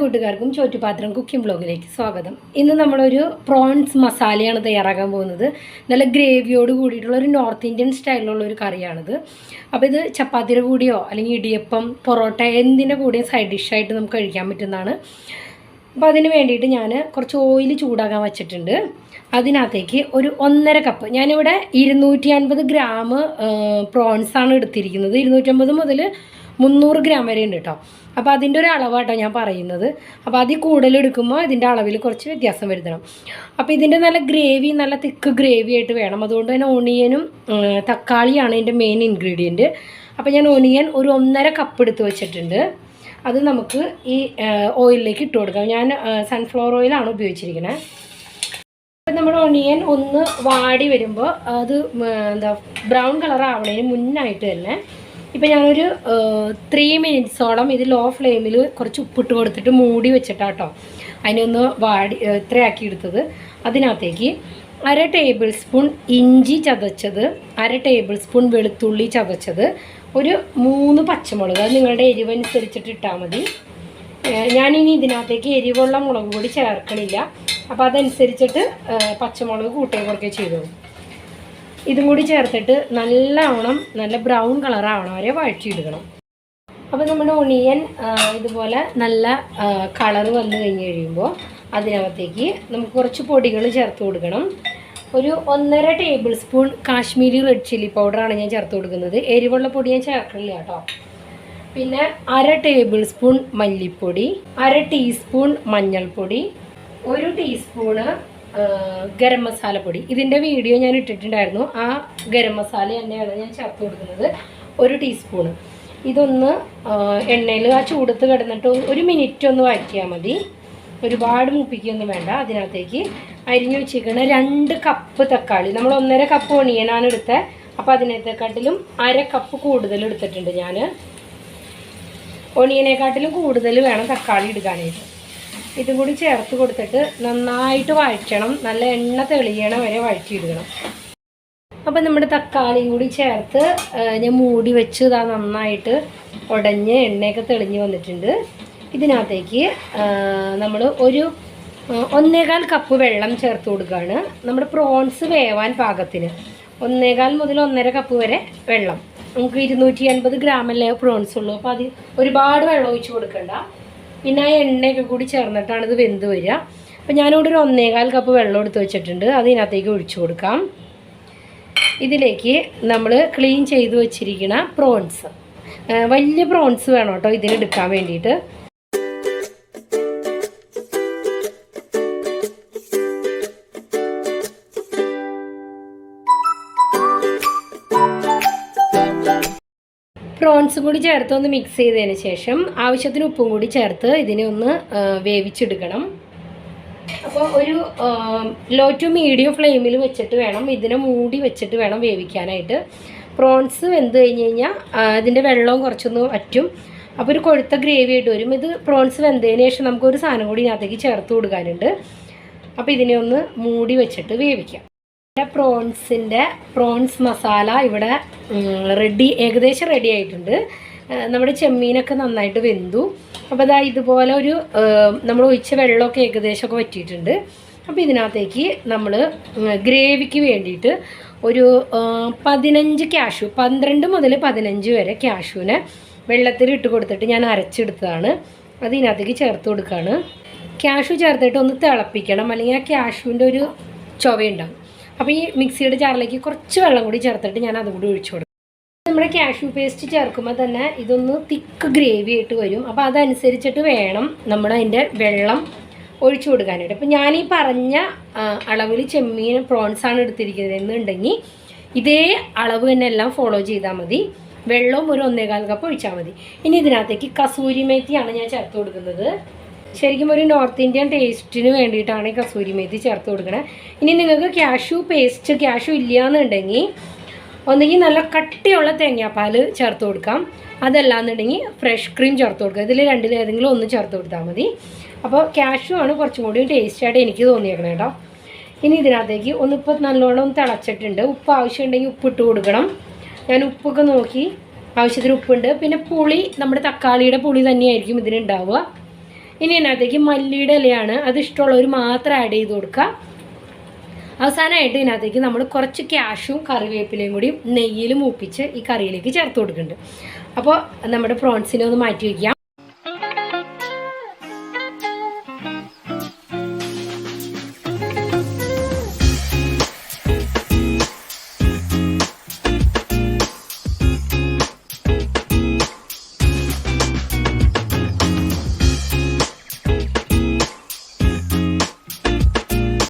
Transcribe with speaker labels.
Speaker 1: കൂട്ടുകാർക്കും ചോറ്റുപാത്രം കുക്കിംഗ് ബ്ലോഗിലേക്ക് സ്വാഗതം. ഇന്ന് നമ്മളൊരു പ്രോൺസ് മസാലയാണ് തയ്യാറാക്കാൻ പോകുന്നത്. നല്ല ഗ്രേവിയോട് കൂടിയിട്ടുള്ള ഒരു നോർത്ത് ഇന്ത്യൻ സ്റ്റൈലിലുള്ള ഒരു കറിയാണിത്. അപ്പോൾ ഇത് ചപ്പാത്തിയുടെ കൂടിയോ അല്ലെങ്കിൽ ഇടിയപ്പം പൊറോട്ട എന്തിന്റെ കൂടെയും സൈഡ് ഡിഷായിട്ട് നമുക്ക് കഴിക്കാൻ പറ്റുന്നതാണ്. അപ്പോൾ അതിന് വേണ്ടിയിട്ട് ഞാൻ കുറച്ച് ഓയിൽ ചൂടാക്കാൻ വെച്ചിട്ടുണ്ട്. അതിനകത്തേക്ക് ഒരു ഒന്നര കപ്പ് ഞാനിവിടെ ഇരുന്നൂറ്റി അൻപത് ഗ്രാം പ്രോൺസാണ് എടുത്തിരിക്കുന്നത്. ഇരുന്നൂറ്റമ്പത് മുതൽ മുന്നൂറ് ഗ്രാം വരെ ഉണ്ട് കേട്ടോ അപ്പോൾ അതിന്റെ ഒരു അളവാട്ടോ ഞാൻ പറയുന്നത്. അപ്പോൾ അതിൽ കൂടുതൽ എടുക്കുമ്പോൾ ഇതിന്റെ അളവിൽ കുറച്ച് വ്യത്യാസം വരുത്തണം. അപ്പോൾ ഇതിന്റെ നല്ല ഗ്രേവി നല്ല തിക്ക് ഗ്രേവി ആയിട്ട് വേണം. അതുകൊണ്ട് തന്നെ ഓണിയനും തക്കാളിയാണ് ഇതിന്റെ മെയിൻ ഇൻഗ്രീഡിയന്റ് അപ്പോൾ ഞാൻ ഓണിയൻ ഒരു ഒന്നര കപ്പ് എടുത്ത് വെച്ചിട്ടുണ്ട്. അത് നമുക്ക് ഈ ഓയിലിലേക്ക് ഇട്ട് കൊടുക്കാം. ഞാൻ സൺഫ്ലവർ ഓയിലാണ് ഉപയോഗിച്ചിരിക്കുന്നത് അപ്പം നമ്മുടെ ഒണിയൻ ഒന്ന് വാടി വരുമ്പോൾ അത് എന്താ ബ്രൗൺ കളർ ആവണതിന് മുന്നായിട്ട് തന്നെ ഇപ്പം ഞാനൊരു ത്രീ മിനിറ്റ്സോളം ഇത് ലോ ഫ്ലെയിമിൽ കുറച്ച് ഉപ്പിട്ട് കൊടുത്തിട്ട് മൂടി വെച്ചിട്ടാട്ടോ. അതിനൊന്ന് വാടി ഇത്രയാക്കി എടുത്തത്. അതിനകത്തേക്ക് അര ടേബിൾ സ്പൂൺ ഇഞ്ചി ചതച്ചത് അര ടേബിൾ സ്പൂൺ വെളുത്തുള്ളി ചതച്ചത് ഒരു മൂന്ന് പച്ചമുളക് അത് നിങ്ങളുടെ എരിവനുസരിച്ചിട്ട് ഇട്ടാൽ മതി. ഞാനിനി ഇതിനകത്തേക്ക് എരിവുള്ള മുളക് പൊടി ചേർക്കണില്ല. അപ്പോൾ അതനുസരിച്ചിട്ട് പച്ചമുളക് കൂട്ടുകയും കുറയ്ക്കുകയും ചെയ്തോളൂ. ഇതും കൂടി ചേർത്തിട്ട് നല്ലവണ്ണം നല്ല ബ്രൗൺ കളർ ആവണം വരെ വഴറ്റിയെടുക്കണം. അപ്പോൾ നമ്മുടെ ഒണിയൻ ഇതുപോലെ നല്ല കളർ വന്നു കഴിഞ്ഞ് കഴിയുമ്പോൾ അതിനകത്തേക്ക് നമുക്ക് കുറച്ച് പൊടികൾ ചേർത്ത് കൊടുക്കണം. ഒരു ഒന്നര table spoon Kashmiri red chilli പൗഡറാണ് ഞാൻ ചേർത്ത് കൊടുക്കുന്നത്. എരിവുള്ള പൊടി ഞാൻ ചേർക്കില്ല കേട്ടോ. പിന്നെ അര ടേബിൾ സ്പൂൺ മല്ലിപ്പൊടി അര ടീസ്പൂൺ മഞ്ഞൾപ്പൊടി ഒരു ടീസ്പൂണ് ആ, മസാല പൊടി. ഇതിന്റെ വീഡിയോ ഞാൻ ഇട്ടിട്ടുണ്ടായിരുന്നു. ആ ഗരം മസാല തന്നെയാണ് ഞാൻ ചേർത്ത് കൊടുക്കുന്നത്. ഒരു ടീസ്പൂണ്. ഇതൊന്ന് എണ്ണയിൽ ആ ചൂടത്ത് കിടന്നിട്ട് ഒരു മിനിറ്റ് ഒന്ന് വഴറ്റിയാൽ മതി. ഒരുപാട് മുപ്പിക്കൊന്നും വേണ്ട അതിനകത്തേക്ക്. അരിഞ്ഞു വെച്ചിരിക്കുന്ന രണ്ട് കപ്പ് തക്കാളി. നമ്മൾ ഒന്നര കപ്പ് ഒണിയനാണ് എടുത്തത് അപ്പോൾ അതിനകത്തെക്കാട്ടിലും അര കപ്പ് കൂടുതൽ എടുത്തിട്ടുണ്ട് ഞാൻ ഒണിയനെക്കാട്ടിലും കൂടുതൽ വേണം തക്കാളി എടുക്കാനായിട്ട് ഇതും കൂടി ചേർത്ത് കൊടുത്തിട്ട് നന്നായിട്ട് വഴറ്റണം. നല്ല എണ്ണ തെളിയണ വരെ വഴറ്റിയിടണം. അപ്പം നമ്മുടെ തക്കാളിയും കൂടി ചേർത്ത് ഞാൻ മൂടി വെച്ച് ഇതാ നന്നായിട്ട് ഉടഞ്ഞ് എണ്ണയൊക്കെ തെളിഞ്ഞ് വന്നിട്ടുണ്ട്. ഇതിനകത്തേക്ക് നമ്മൾ ഒരു ഒന്നേകാൽ കപ്പ് വെള്ളം ചേർത്ത് കൊടുക്കുകയാണ് നമ്മുടെ പ്രോൺസ് വേവാൻ പാകത്തിന്. ഒന്നേകാൽ മുതൽ ഒന്നര കപ്പ് വരെ വെള്ളം. നമുക്ക് ഇരുന്നൂറ്റി അൻപത് ഗ്രാമല്ലേ പ്രോൺസ് ഉള്ളൂ. അപ്പോൾ അത് ഒരുപാട് വെള്ളം ഒഴിച്ച് കൊടുക്കണ്ട. പിന്നെ ആ എണ്ണയൊക്കെ കൂടി ചേർന്നിട്ടാണ് ഇത് വെന്ത് വരിക. അപ്പം ഞാനിവിടെ ഒരു ഒന്നേകാൽ കപ്പ് വെള്ളം എടുത്ത് വെച്ചിട്ടുണ്ട്. അത് ഇതിനകത്തേക്ക് ഒഴിച്ചു കൊടുക്കാം. ഇതിലേക്ക് നമ്മൾ ക്ലീൻ ചെയ്ത് വെച്ചിരിക്കുന്ന പ്രോൺസ് വലിയ പ്രോൺസ് വേണം കേട്ടോ ഇതിനെടുക്കാൻ വേണ്ടിയിട്ട്. പ്രോൺസും കൂടി ചേർത്ത് ഒന്ന് മിക്സ് ചെയ്തതിന് ശേഷം ആവശ്യത്തിന് ഉപ്പും കൂടി ചേർത്ത് ഇതിനെ ഒന്ന് വേവിച്ചെടുക്കണം. അപ്പോൾ ഒരു ലോ ടു മീഡിയം ഫ്ലെയിമിൽ വെച്ചിട്ട് വേണം ഇതിനെ മൂടി വെച്ചിട്ട് വേണം വേവിക്കാനായിട്ട്. പ്രോൺസ് വെന്ത് കഴിഞ്ഞ് കഴിഞ്ഞാൽ ഇതിന്റെ വെള്ളവും കുറച്ചൊന്ന് വറ്റും. അപ്പോൾ ഒരു കൊഴുത്ത ഗ്രേവി ആയിട്ട് വരും. ഇത് പ്രോൺസ് വെന്തതിന് ശേഷം നമുക്കൊരു സാധനം കൂടി ഇതിനകത്തേക്ക് ചേർത്ത് കൊടുക്കാനുണ്ട്. അപ്പോൾ ഇതിനെ ഒന്ന് മൂടി വെച്ചിട്ട് വേവിക്കാം. പ്രോൺസിന്റെ പ്രോൺസ് മസാല ഇവിടെ റെഡി ഏകദേശം റെഡി ആയിട്ടുണ്ട്. നമ്മുടെ ചെമ്മീനൊക്കെ നന്നായിട്ട് വെന്തു. അപ്പോൾ അതാ ഇതുപോലെ ഒരു നമ്മൾ ഒഴിച്ച വെള്ളമൊക്കെ ഏകദേശമൊക്കെ വറ്റിയിട്ടുണ്ട്. അപ്പോൾ ഇതിനകത്തേക്ക് നമ്മൾ ഗ്രേവിക്ക് വേണ്ടിയിട്ട് ഒരു പതിനഞ്ച് ക്യാഷു പന്ത്രണ്ട് മുതൽ പതിനഞ്ച് വരെ ക്യാഷുവിനെ വെള്ളത്തിൽ ഇട്ട് കൊടുത്തിട്ട് ഞാൻ അരച്ചെടുത്തതാണ്. അത് ഇതിനകത്തേക്ക് ചേർത്ത് കൊടുക്കുകയാണ് ക്യാഷു ചേർത്തിട്ട് ഒന്ന് തിളപ്പിക്കണം. അല്ലെങ്കിൽ ആ ക്യാഷുവിന്റെ ഒരു ചൊവയുണ്ടാവും. അപ്പോൾ ഈ മിക്സിയുടെ ജാറിലേക്ക് കുറച്ച് വെള്ളം കൂടി ചേർത്തിട്ട് ഞാൻ അതും കൂടി ഒഴിച്ചു കൊടുക്കും. നമ്മുടെ കാഷ്യൂ പേസ്റ്റ് ചേർക്കുമ്പോൾ തന്നെ ഇതൊന്ന് തിക്ക് ഗ്രേവി ആയിട്ട് വരും. അപ്പോൾ അതനുസരിച്ചിട്ട് വേണം നമ്മൾ അതിന്റെ വെള്ളം ഒഴിച്ചു കൊടുക്കാനായിട്ട്. അപ്പോൾ ഞാനീ പറഞ്ഞ അളവിൽ ചെമ്മീൻ പ്രോൺസാണ് എടുത്തിരിക്കുന്നത് എന്നുണ്ടെങ്കിൽ ഇതേ അളവ് തന്നെ എല്ലാം ഫോളോ ചെയ്താൽ മതി. വെള്ളവും ഒരു ഒന്നേകാൽ കപ്പ് ഒഴിച്ചാൽ മതി. ഇനി ഇതിനകത്തേക്ക് കസൂരി മേത്തിയാണ് ഞാൻ ചേർത്ത് കൊടുക്കുന്നത്. ശരിക്കും ഒരു നോർത്ത് ഇന്ത്യൻ ടേസ്റ്റിന് വേണ്ടിയിട്ടാണ് ഈ കസൂരി മേത്തി ചേർത്ത് കൊടുക്കണേ. ഇനി നിങ്ങൾക്ക് ക്യാഷു പേസ്റ്റ് ക്യാഷു ഇല്ല എന്നുണ്ടെങ്കിൽ ഒന്നുകിൽ നല്ല കട്ടിയുള്ള തേങ്ങാപ്പാൽ ചേർത്ത് കൊടുക്കാം. അതല്ലാന്നുണ്ടെങ്കിൽ ഫ്രഷ് ക്രീം ചേർത്ത് കൊടുക്കുക ഇതിൽ രണ്ടിൽ ഏതെങ്കിലും ഒന്ന് ചേർത്ത് കൊടുത്താൽ മതി. അപ്പോൾ ക്യാഷു ആണ് കുറച്ചും കൂടി ടേസ്റ്റായിട്ട് എനിക്ക് തോന്നിയേക്കണം കേട്ടോ ഇനി ഇതിനകത്തേക്ക് ഒന്നിപ്പോൾ നല്ലോണം തിളച്ചിട്ടുണ്ട്. ഉപ്പ് ആവശ്യമുണ്ടെങ്കിൽ ഉപ്പ് ഇട്ട് കൊടുക്കണം. ഞാൻ ഉപ്പൊക്കെ നോക്കി. ആവശ്യത്തിന് ഉപ്പുണ്ട്. പിന്നെ പുളി നമ്മുടെ തക്കാളിയുടെ പുളി തന്നെയായിരിക്കും ഇതിനുണ്ടാവുക ഇനി ഇതിനകത്തേക്ക് മല്ലിയുടെ ഇലയാണ്. അത് ഇഷ്ടമുള്ളവർ മാത്രം ആഡ് ചെയ്ത് കൊടുക്കുക. അവസാനമായിട്ട് ഇതിനകത്തേക്ക് നമ്മൾ കുറച്ച് ക്യാഷും കറിവേപ്പിലയും കൂടി നെയ്യിൽ മൂപ്പിച്ച് ഈ കറിയിലേക്ക് ചേർത്ത് കൊടുക്കുന്നുണ്ട്. അപ്പോൾ നമ്മുടെ പ്രോൺസിനെ ഒന്ന് മാറ്റി വയ്ക്കാം